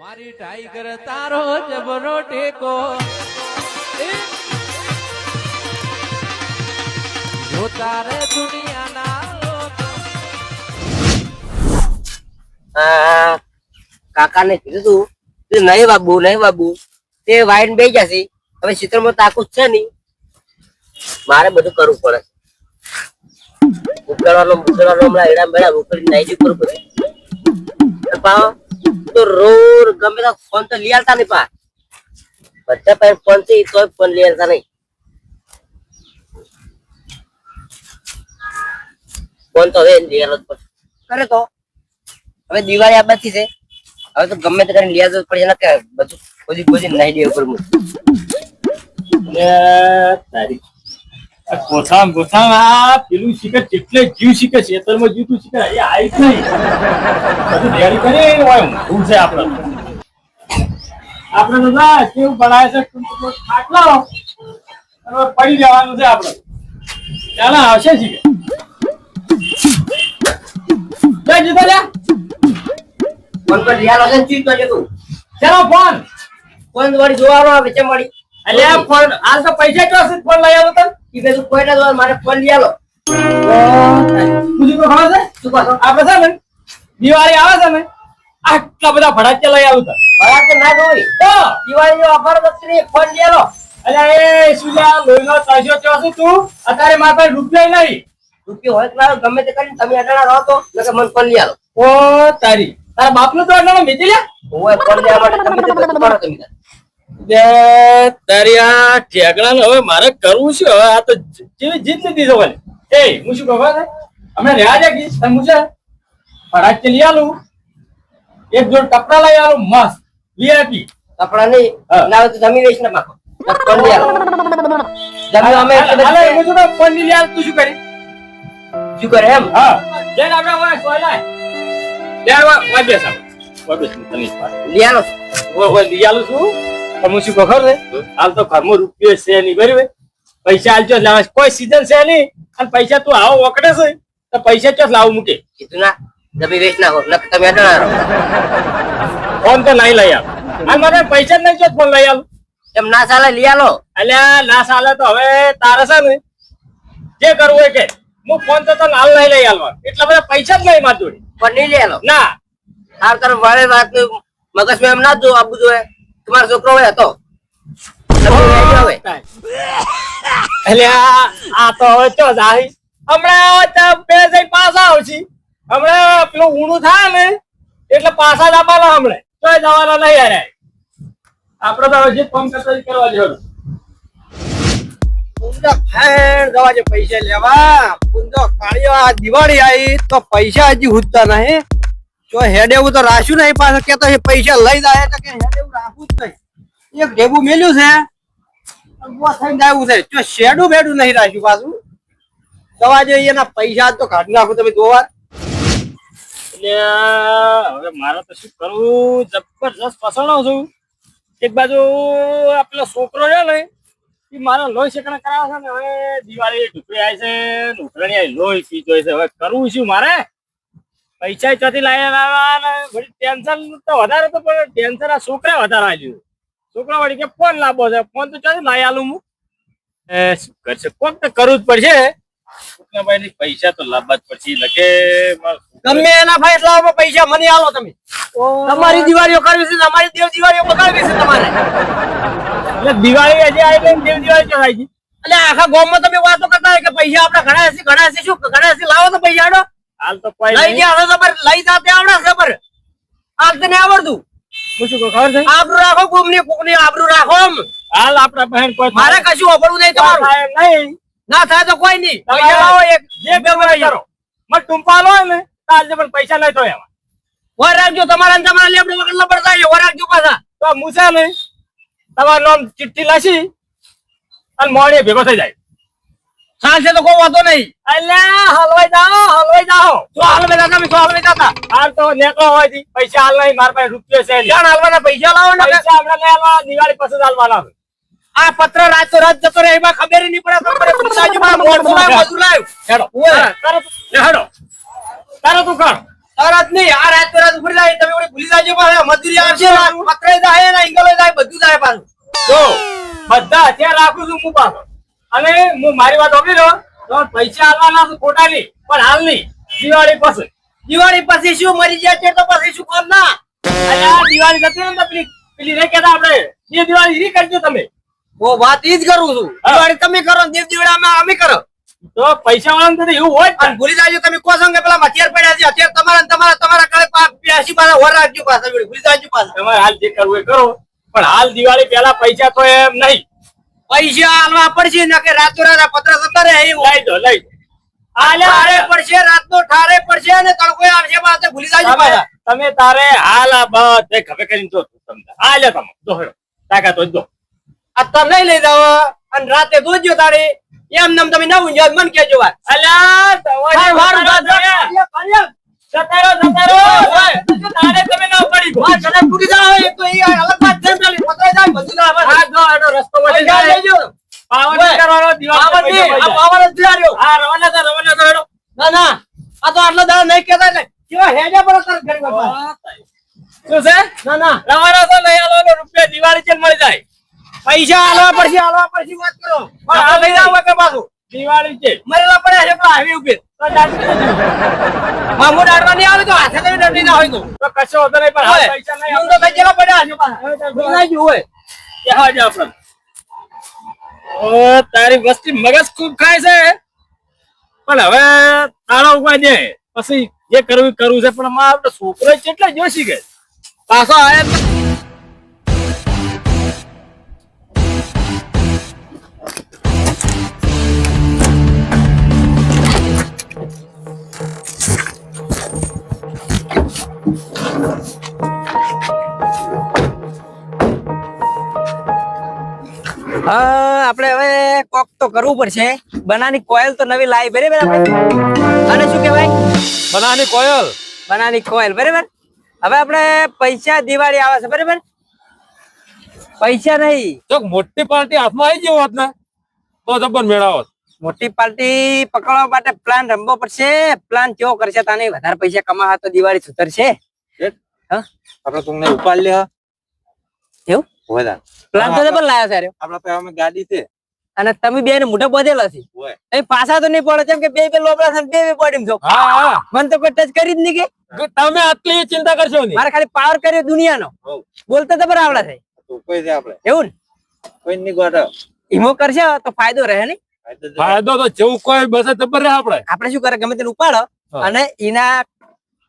મારી ટાઈગર તારો જબરો ટેકો. જો તારે દુનિયાના કાકાને કીધું તું કે નહીં બાબુ નહીં બાબુ, તે વાઈન બે જશે. હવે ચિત્રમાં તાકુત છે નહીં. મારે બધું કરવું પડે. ઉકેલવાનો ઉકેલવાનો હમણાં એડા મેળા ઉકેલી નાઈ જ કરવું પડે પાછો તો ગમે તો ફોન તો લઈ આવતા નહીં પા. બધા પાસે ફોન છે તોય ફોન લઈ આવતા નહીં. ફોન તો હવે લઈ આવવો જ પડશે. કરે તો. હવે દિવાળી આ બધી છે. હવે તો ગમે તે કરીને લઈ આવવું પડશે ને કે બધું ખોદી ખોદી નહીં દેવું ઉપર હું તારી આ ગોથામ ગોથામ આ પેલું શીખે કેટલે જીવ શીખે ખેતરમાં જીવતું શીખે એ આઈ જ નહીં. બધું તૈયારી કરી હોય ઊંઘ છે આપણે આપણે તો ના કેવું બનાવે છે ખાટલો પડી જવાનું છે આપણે ચાલો આવશે શીખે. જય જીતો લ્યા ફોન પર લઈ આવવાનો છે ચૂઈ તો તું? ચાલો ફોન. ફોન વાળી જોવાનો આવે છે મળી એટલે આ ફોન હાલ તો પૈસા ચોસે ફોન લઈ આવ્યો તને? ઈ બધું કોઈ ના જોવાનું મારે ફોન લઈ આલો. પૂછી તો ખબર છે? શું કહો? આપણે છે ને? દિવાળી આવે છે ને? આટલા બધા ભડાક્યા લઈ આવું તો. ના જોઈ તો. દિવાળી ઓફર બકરી ફોન લઈ આલો. અલ્યા એ સુજા લોહીનો તાજો થયો તું? અત્યારે મારા પાસે રૂપિયા નહીં. રૂપિયો હોય ગમે તે કરીને તમે અડાણા રહો તો મને ફોન લઈ આલો. ઓ તારી. તારા બાપનું તો મેચી ફોન લેવા માટે તમે તે કરો તમે તાર. તારી આ ઠેકડાને હવે મારે કરવું છે હવે આ તો જેવી જીત લીધી છે બોલે એ હું શું કહું અમે રહ્યા છે ગીત હું છે? ફરાક લઈ આલું? એક જોડ કપડા લઈ આલું મસ્ત. વીઆઈપી કપડા નહીં ના તો જમી વેચ ના પાકો. નકર લઈ આલો. જમી અમે એટલે હું શું કહું, લઈ આલ, તું શું કરી? શું કરે એમ? હા. જઈને આપણે ઓય સોય લાય લે ઓય ઓય બેસ બેસ, તને લઈ આલો. ઓય ઓય લઈ આલું છું. પણ કોખર શું ખબર છે હાલ તો ઘરમાં રૂપિયો છે નહીં બરાબર? પૈસા જ લાવે કોઈ સીઝન છે નહીં. અને પૈસા તું આવો વકડે છે. તો પૈસા ચોથ લાવું મૂકે? કીધું ના જમી વેચ ના હો નકર તમે અડાણા ફોન તો નહીં લઈ આવ. અને મને પૈસા નહીં ચોથ ફોન લઈ આવું. એમ ના ચાલે લઈ આલો. અલ્યા ના સાલે તો હવે તારે છે ને જે કરવું હોય કે. હું ફોન તો તને હાલ નહીં લઈ આલવા એટલા બધા પૈસા જ નહીં મારી જોડે. પણ નહીં લઈ આલો. ના. આ તારે વાળે વાત મગજમાં એમ ના જો આપવું હે. તમારો છોકરો હોય હતો. એટલે આ તો હવે ચો જાય હમણાં બે જઈ પાછા આવશી. હમણાં પેલું ઊંડું થાય ને એટલે પાછા જ હમણાં. તો જવાના નહીં યાર. આપડે તો હવે જે કામ કરતા કરવા જેવું. પુંજો ફેર જવા જે પૈસા લેવા. પુંજો કાળિયો આ દિવાળી આવી તો પૈસા હજી હુજતા નહીં. જો હેડ એવું તો રાખ્યું નહીં કે તો એ પૈસા લઈ જાય તો કે હેડ એવું રાખવું જ નહીં. એક ઢેબું મેલ્યું છે થઈને આવ્યું છે. જો શેડું બેડું નહીં રાખ્યું પાછું. જવા જે એના પૈસા તો કાઢી નાખું તમે જોવા એટલે, હવે મારે તો શું કરવું? જબરજસ્ત ફસાણો છું. એક બાજુ આ છોકરો છે ને, એ મારો લોહી શેકણા કરાવે છે ને, હવે દિવાળી ઢુકડી આવી છે ને આવી લોહી પીતો છે. હવે કરવું શું મારે? પૈસા ચોથી લાવી ટેન્શન તો વધારે તો પણ ટેન્શન આ છોકરા વધારે આવ્યું છોકરા વળી કે ફોન લાવો છે. ફોન તો ચોથી લાવી આલું હું. એ શું કરશે? કોક તો કરવું જ પડશે. ભાઈ ની પૈસા તો લાવવા જ પડશે લખે. ગમે એના ભાઈ એટલા પૈસા મને આલો તમે. તમારી દિવાળીઓ કરવી છે અમારી દેવ દિવાળીઓ બગાડવી છે તમારે. એટલે દિવાળી હજી આવી ગઈ દેવ દિવાળી ચોથાઈ ગઈ. એટલે આખા ગામમાં તમે વાતો કરતા હોય કે પૈસા આપણે ઘણા હશે ઘણા હશે શું? ઘણા હશે લાવો તો પૈસા આડો. હાલ તો કોઈ લઈ ગયા હવે ખબર લઈ જાતે આવડે ખબર. આજ તને આવડતું. કહું ખબર છે? આબરૂ રાખો કોમની કોકની આબરૂ રાખો હાલ આપણા બહેન કોઈ મારે કશું વાપરવું નહીં તમારું. નહીં. ના થાય તો કોઈ નહીં. પૈસા લાવો એક. જે એ કરો. મને ટૂંપા લો ને તો આજે પણ પૈસા નહીં તો એમાં. વર રાખજો તમારા ને તમારા લેબડે વગર હોય, રાખજો પાછા. તો મૂસે ને તમારું નામ ચિઠ્ઠી લખી અને મોડે ભેગો થઈ જાય. સાંજે તો કોઈ વાતો નહીં. અલ્યા હલવાઈ જાઓ હલવાઈ જાઓ. તો હાલ જાતા તો હાલ બેટા હાલ તો નેકો હોયથી પૈસા હાલ નહીં મારા પાસે રૂપિયો છે જાણ હાલવાના પૈસા લાવો ને. પૈસા આપણે લઈ આવવા દિવાળી પછી હાલવાના આ પત્ર રાત તો રાત જતો રહે એમાં ખબર નહીં પડે તમારે પૂછાજી મારા મોડ લાવ, બધું લાવ. હેડો ઓય. હા, તું- લે હેડો. તારે તું કર. તરત નહીં આ રાત તો રાત ઉભરી જાય. તમે વળી ભૂલી જાજો પાસે મજૂરી આવશે પત્ર જાય ને ઇંગલો જાય બધું જાય પાછું. જો. બધા અત્યારે રાખું છું હું પાછો. અને હું મારી વાત સાંભળી લો તો પૈસા આવવાના છે ખોટા નહીં પણ હાલ નહીં. દિવાળી પછી. દિવાળી પછી શું મરી જાય છે તો પછી શું કામ ના? આ દિવાળી જતી ને પેલી પેલી રે કહેતા આપણે? એ દિવાળી ઈ કરજો તમે. હું વાત ઈ જ કરું છું. દિવાળી તમે કરો ને દેવ દિવાળી અમે કરો. તો પૈસા વાળા તો એવું હોય પણ ભૂલી જાજો તમે કહો છો કે પેલા હથિયાર પડ્યા છે. હથિયાર તમારા તમારા તમારા કાળે પા- પ્યાસી પાસે વર રાખજો પાછા ભૂલી જાજો પાછા. તમારે હાલ જે કરવું એ કરો. પણ હાલ દિવાળી પેલા પૈસા તો એમ નહીં. પૈસા આલવા પડશે ને કે રાતો રાત પત્ર જતા રહે એવું? લઈ દો લઈ દો. પડશે રાતનો ઠારે પડશે અને તડકો આવશે પાછા ભૂલી જાય પાછા. તમે તારે હાલ આ ખભે કરીને જો તમને હાલ તમે જો હેડો. તાકાત તો જો. અત્યારે નહીં લઈ જાવ અને રાતે દોજો તારે. એમ નમ તમે ના ઊંઝો મન કેજો વાત. અલ્યા તમારી મારું વાત વાત છે. કર્યા. જતા રહો, જતા રહો. તારે તમે ના પડી ગો. વાત તૂટી જાય એક તો એ અલગ વાત છે પેલી પકડાઈ જાય બધું જાય પાછું. આ જો એનો રસ્તો વળી પૈસા જાય. લેજો. પાવન કરવાનો દિવાળી પાવર આ પાવર જ છે હા રવાના તો રવાના તો ના ના આ તો આટલો દાડો નહીં કહેતા એટલે કેવા હેડે પર તરત ઘડી બાપા. શું છે ના ના રવાના તો નહીં આલવાનો રૂપિયા દિવાળી ચેલ મળી જાય પૈસા આલવા પડશે આલવા પડશે વાત કરો પણ આ લઈ જાવ કે પાછું દિવાળી છે. મરેલા પડ્યા છે પણ આવી ઊભી. તો. મામુ દાડવા નહીં આવે તો હાથે લઈને દંડી ના હોય તો. તો કશો હતો નહીં પણ પૈસા નહીં ઊંધો થઈ ગયેલા પડ્યા છે પણ ના ગયું હોય. હા જા આપણે ઓ તારી વસ્તી મગજ ખૂબ ખાય છે. પણ હવે તાળા ઊભા દે પછી જે કરવું કરવું છે પણ મારો છોકરો કેટલા જોશી કે. પાછો આયા કોક તો કરવું પડશે. બનાની કોયલ તો નવી લાવી બરાબર અને શું કહેવાય? બનાની કોયલ. બનાની કોયલ બરાબર? હવે આપણે પૈસા દિવાળી આવે છે બરાબર? પૈસા નહીં. તો મોટી પાર્ટી હાથમાં આવી ગયો હોત ને તો જબ્બર મેળાવત. મોટી પાર્ટી પકડવા માટે પ્લાન રમવો પડશે. પ્લાન કેવો કરશે તાને? વધારે પૈસા કમાવા તો દિવાળી સુધરશે. હા? આપડે તમને ઉપાડ લે એવું? પ્લાન તો જબર લાવ્યો સાહેબ આપણા ગાડી છે. અને તમે બે ને મોઢા બધેલા છે. એ પાછા તો નહીં પડે કેમ કે બે બે લોબડા છે બે બે પડી છો. હા હા. મને તો કોઈ ટચ કરી જ નહીં કે. તમે આટલી ચિંતા કરશો નહીં. મારે ખાલી પાવર કર્યો દુનિયાનો. બોલતા તો બરાબર છે. તો કોઈ છે આપડે એવું ને? કોઈ નહીં ગોઠવ. ઈમો કરશે તો ફાયદો રહે નહીં. ફાયદો તો જેવું કોઈ બસે જબર રહે આપણે. આપણે શું કરે ગમે તેને ઉપાડો અને એના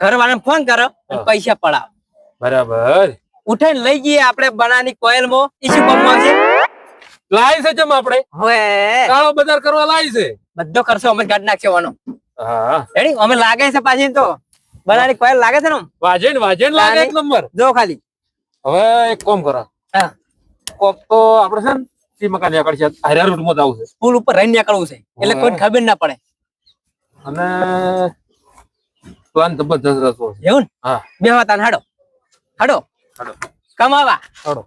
ઘર વાળાને ફોન કરો પૈસા પડાવ. બરાબર. ઉઠાઈને લઈ જઈએ આપણે બનાની કોયલમાં ઈસુ પંપમાં લાવી છે જેમ આપણે. હવે કાળો બજાર કરવા લાવી છે. બધો ખર્ચો અમે કાઢી નાખશે વાનો હા. અમે લાગે છે પાછી તો. બનાની કોયલ લાગે છે ને આમ? વાજે ને વાજે ને લાગે એક નંબર. જો ખાલી. હવે એક કોમ કરો. હા. કોમ તો આપણે છે ને સી મકાન આગળ છે હાર્યા રૂટમાં જવું છે. પુલ ઉપર રહીને નીકળવું છે. એટલે કોઈ ખબર ના પડે. અને પ્લાન જબરજસ્ત રસો છે એવું ને? હા. બે તાન હાડો. હાડો. હાડો. કમાવા. હાડો.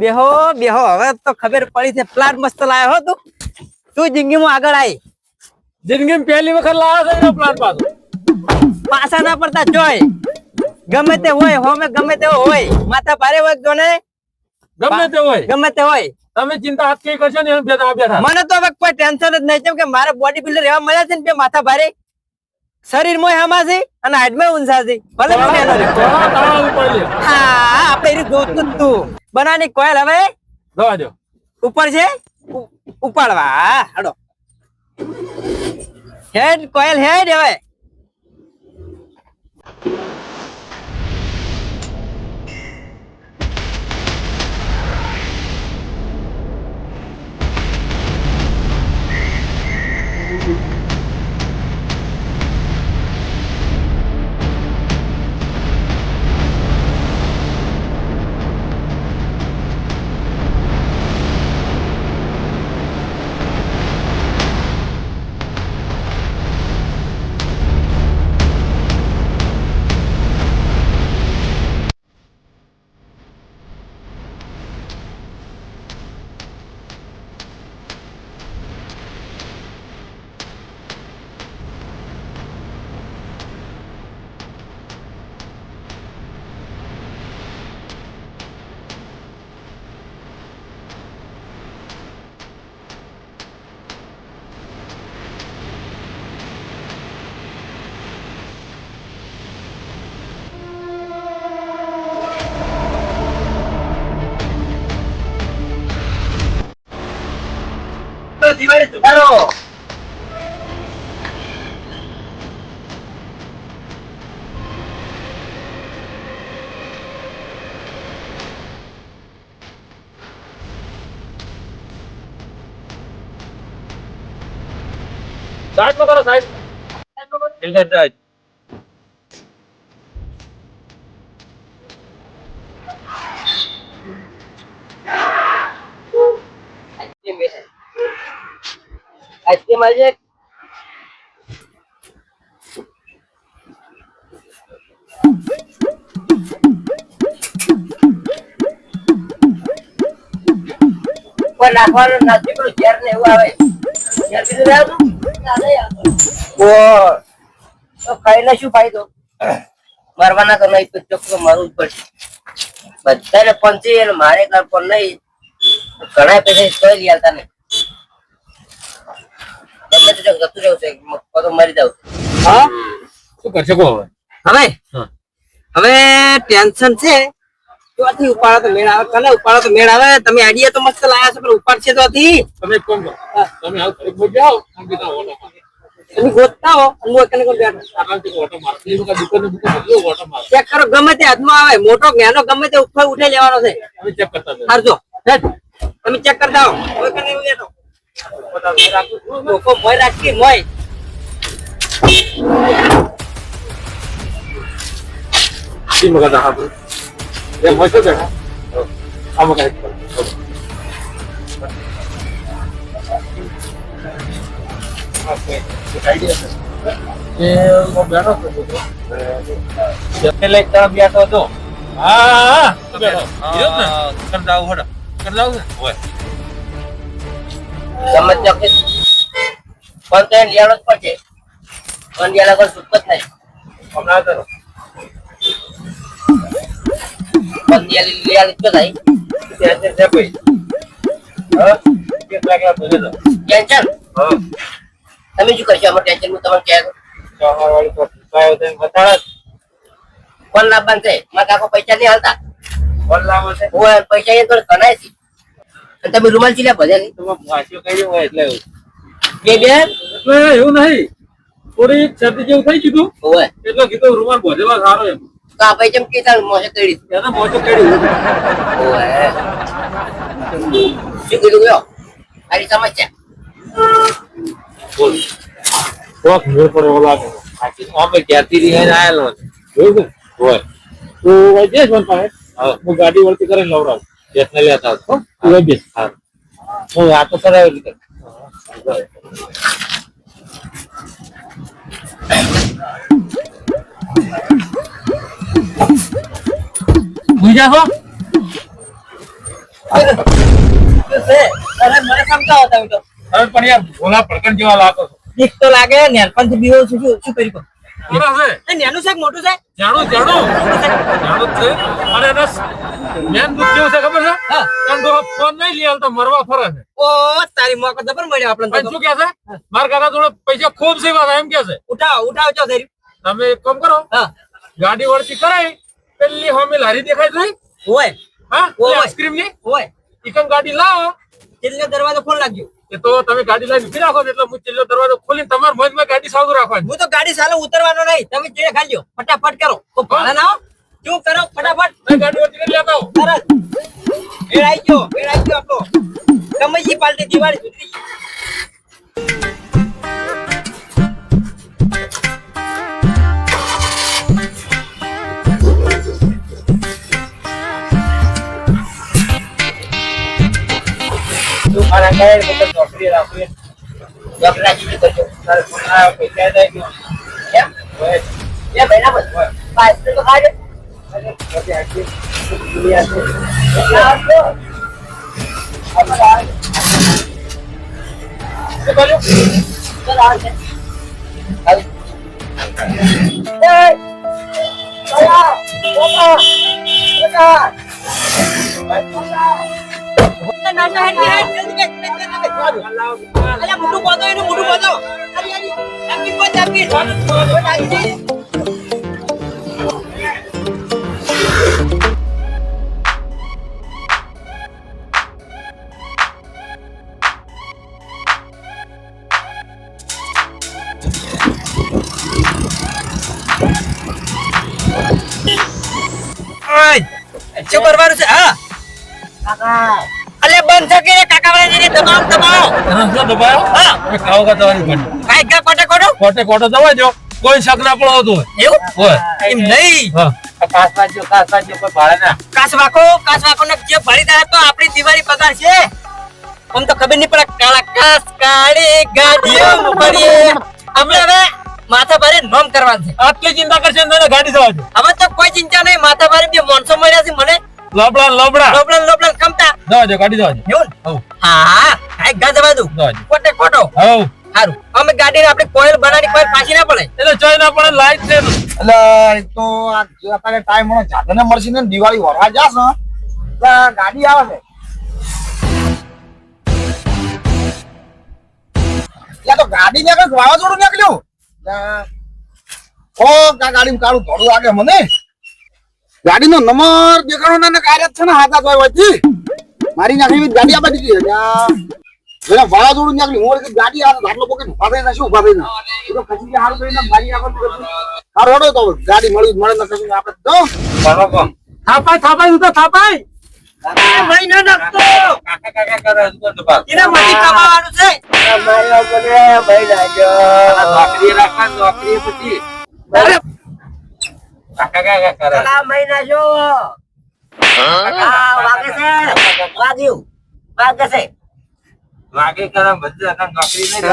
બેહો બેહો. હવે તો ખબર પડી છે પ્લાન મસ્ત લાયો હો તું. તું જિંદગીમાં આગળ આવી જિંદગી પહેલી વખત લાવ્યો છે એનો પ્લાન પાછો. પાછા ના પડતા જોય. ગમે તે હોય હોમે ગમે તે હોય. માથા ભારે હોય જો ને. ગમે તે હોય. ગમે તે હોય. તમે ચિંતા હાથ કઈ કરશો ને બેઠા બેઠા. મને તો હવે કોઈ ટેન્શન જ નહીં કેમ કે મારે બોડી બિલ્ડર એવા મળ્યા છે ને બે માથા ભારે. શરીર મોય હમાસી અને હાઈટમાં ઊંચા છે ભલે હા આપણે એની તું. બનાની કોયલ હવે. જવા દો. ઉપર છે? ઉપાડવા. હાડો હેડ કોયલ હેડ હવે. દિવાળી સુધારો સાઈડમાં કરો સાઈડ એટલે જ છે. નાખવાનું ઝેર ને એવું આવે. ઝેર આવતું? તો ખાઈને શું ફાયદો. મરવાના તો નહીં ચોખ્ખું મરવું જ પડશે. બધાને પંચી અને મારે પણ નહીં. ઘણા પૈસા લઈ આવતા નહીં ગમે તે જતું જવું છે તો મરી જાવ હા? શું કરશે કો હવે? હવે? હવે ટેન્શન છે. ઉપાડો તો મેળ આવે. કને ઉપાડો તો મેળ આવે? તમે આઈડિયા તો મસ્ત લાયા છો પણ ઉપાડશે તો હતી તમે એક કરો. તમે હાલ ઘરે પહોંચી જાઓ આમ કીધા તમે ગોતતા હો અને હું એકને બેઠો? આરામથી ઓટો મારો. એ દુકાને દુકાને બધું ઓટો મારો. ચેક કરો ગમે તે હાથમાં આવે. મોટો જ્ઞાનો ગમે તે ઉપર ઉઠે લેવાનો છે. તમે ચેક કરતા. હારજો તમે ચેક કરતા હો હવે કને બેઠો. લોકો મોય રાખી મોય ઈ મગજ આ આપણું. એમ હોય છે બેટા આમાં કાંઈક કરો. એ હું બેઠો હતો છોકરો. એટલે તમે બેઠો હતો હા હા બેઠો ઈ જ ને કરતા આવું હડો કરતા આવું ને? હોય ગમે તે વખતે પણ તો લેવાનો જ પડશે પણ લેલા કોઈ છૂટકો જ નહીં. હમણાં તો પણ લેલી લેલી જ થાય ટેન્શન છે ભાઈ. હા? એક લાખ લાખ ભરી દો ટેન્શન? હા. તમે શું કરશો? અમારે ટેન્શન હું તમને કહે તો વાળી તો કાયો થઈને બતાડે. ફોન લાવવાનું છે? મારા કાકો પૈસા નહીં હાલતા. ફોન લાભ છે? હું પૈસા એ તો કણાય છે. તમે રૂમાલ ચીલા ભજ્યા એટલે કે બે બેન એટલે એવું નહીં. થોડી શરદી જેવું થઈ ગયું હોય એટલે કીધું રૂમાલ ભજેલા સારો એમ. તો આ પૈસા કે તાર મોસે કરી એને મોટું કર્યું. હોય શું કીધું ગયો આની સમસ્યા. બોલ. કોક મેળ પર ઓલા લાગે. અમે ક્યાંથી લઈને આયેલો? જોયું હોય. તું મને પાસે. હું. ગાડી વળતી કરીને લવડાવું. બેસને લેતા આવજો. હો? બેસ હા. હું આ કરાવી લીધો બીજા હો અરે મને સમજાવો તમે તો પણ યાર ભોલા ભડકણ જેવા લાગો છો બીક તો લાગે નેનપણથી બીવો છું શું શું કરી કહો બરાબર છે? એ નેનું છે મોટું છે? જાણું જાણું જાણું છે. અને એના મેન દુઃખ કેવું છે ખબર છે? ફોન નહીં લઈ આવતા મરવા ફરે છે. ઓ તારી મોકો જબર મળ્યો આપણને શું કે છે? મારા કાકા જોડે પૈસા ખૂબ છે એમ કે છે. ઉઠાવો ઉઠાવો ચો તમે એક કામ કરો. હા. ગાડી વળતી કરાય પેલી હોમે લારી દેખાય જોઈ હોય. હા. આઈસ્ક્રીમની? હોય. ચિકન ગાડી લાવો. એટલે દરવાજો ફોન નાખજો. એ તો તમે ગાડી લઈને ઊભી રાખો એટલે હું ચિલ્લો દરવાજો ખોલીને તમારા મોજમાં ગાડી સાવધ રાખવાની. હું તો ગાડી સાલે ઉતરવાનો નહીં. તમે ચેડે ખાલી લો ફટાફટ કરો. તો ભાડા ના શું કરો? ફટાફટ. ગાડી લેતા આવો તરત ભેળ ગયો. ભેળ ગયો આપણો. ગમે પાલટી દિવાળી સુધરી ગઈ. તું મારા કહે તો નોકરી રાખવી ડોક્ટર શું કરશો તારે આ પૈસા દઈ દો એમ બે મહિના પછી પાછળ તો ખાજો પછી આખી દુનિયા છે. એટલા આવશો. શું કર્યું ચાલો આવશે. આવી. એ! ઓલા! ઓલા! ઓલા! મોટું બોલો એનું મોટું બોલો દબાયો હા ખાવ કા તમારી પણ. કાઈ કા કોટે કોટો કોટે કોટો દવા જો. કોઈ શક ના પડો તો એવું? હોય. એમ નહીં? હા. જો કાસમાં જો કોઈ ભાડે ના. કાસ વાકો ને જે ભરી દે તો આપણી દિવાળી પગાર છે. આમ તો ખબર નહીં પડે કાળા કાસ કાળી ગાડીઓ આપણે હવે માથા ભારે નોમ કરવાનું છે. આટલી ચિંતા કરશે ને ગાડી જવા દે. હવે તો કોઈ ચિંતા નહીં માથા ભારે બે માણસો મળ્યા છે મને. લોબડા લોબડા. લોબડા લોબડા કમતા જવા દે ગાડી જવા દે એવું હવ હા કાઈ ગા જવા દઉં જવા દે ખોટે. હવ સારું અમે ગાડીને આપણે કોઈલ બનાવી કોયલ પાછી ના પડે. એટલે ચોય ના પડે લાઈટ છે એટલે તો આ અત્યારે ટાઈમ મળે જાતને મળશે ને દિવાળી વરવા જાસ ને એટલે ગાડી આવે છે. તો ગાડી ને કંઈક વાવાઝોડું નીકળ્યું. ઓ ગાડી કાળું ધોળું લાગે મને. ગાડીનો નંબર દેખાડો ને કાર્ય છે ને હાથા જોઈ હોયથી મારી નાખી ગાડી આપી દીધી એટલે વાળા જોડું નાખલી હું ગાડી આવે આટલો પોકેટ ઊભા થઈને શું ઊભા થઈને? એ તો ખસી ગયા હારું કરીને મારી નાખવાનું હારું હડો તો ગાડી મળી મળે ને કશું આપણે તો બરોબર થાપાય થાપાય તો થાપાય. ભાઈ ના નાખતો. કાકા કાકા કરે હજુ તો દબાવ. એના માટે કમાવાનું છે. ભાઈ નોકરી પછી. કાકા કાકા કરે મહિના જો વાગે છે. વાગ્યું. વાગે છે. વાગે કરે બધું નોકરી નહીં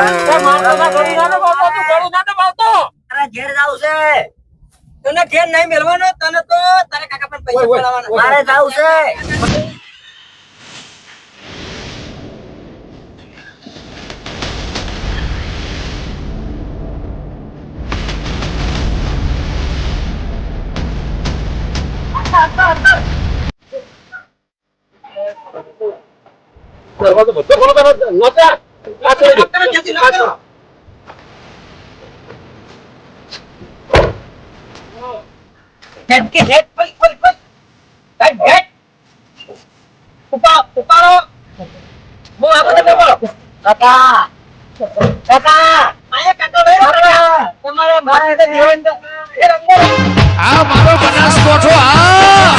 ઘેર જાવ છે. તને ઘેર નહીં મેળવાનો તને તો તારે કાકા પણ પૈસા ઓય, મારે જાવ છે. દરવાજો બધો ખોલો કરો નોતા કાચો કાચો હેડ કે હેડ પલ પલ પલ હેડ હેડ. ઉપા ઉપાડો. બહુ આગળ તમે બોલો. કાકા કાકા. આયા કાકા ભાઈ તમારે મારે જીવન તો એ રંગો આ મારો બનાસકોઠો આ!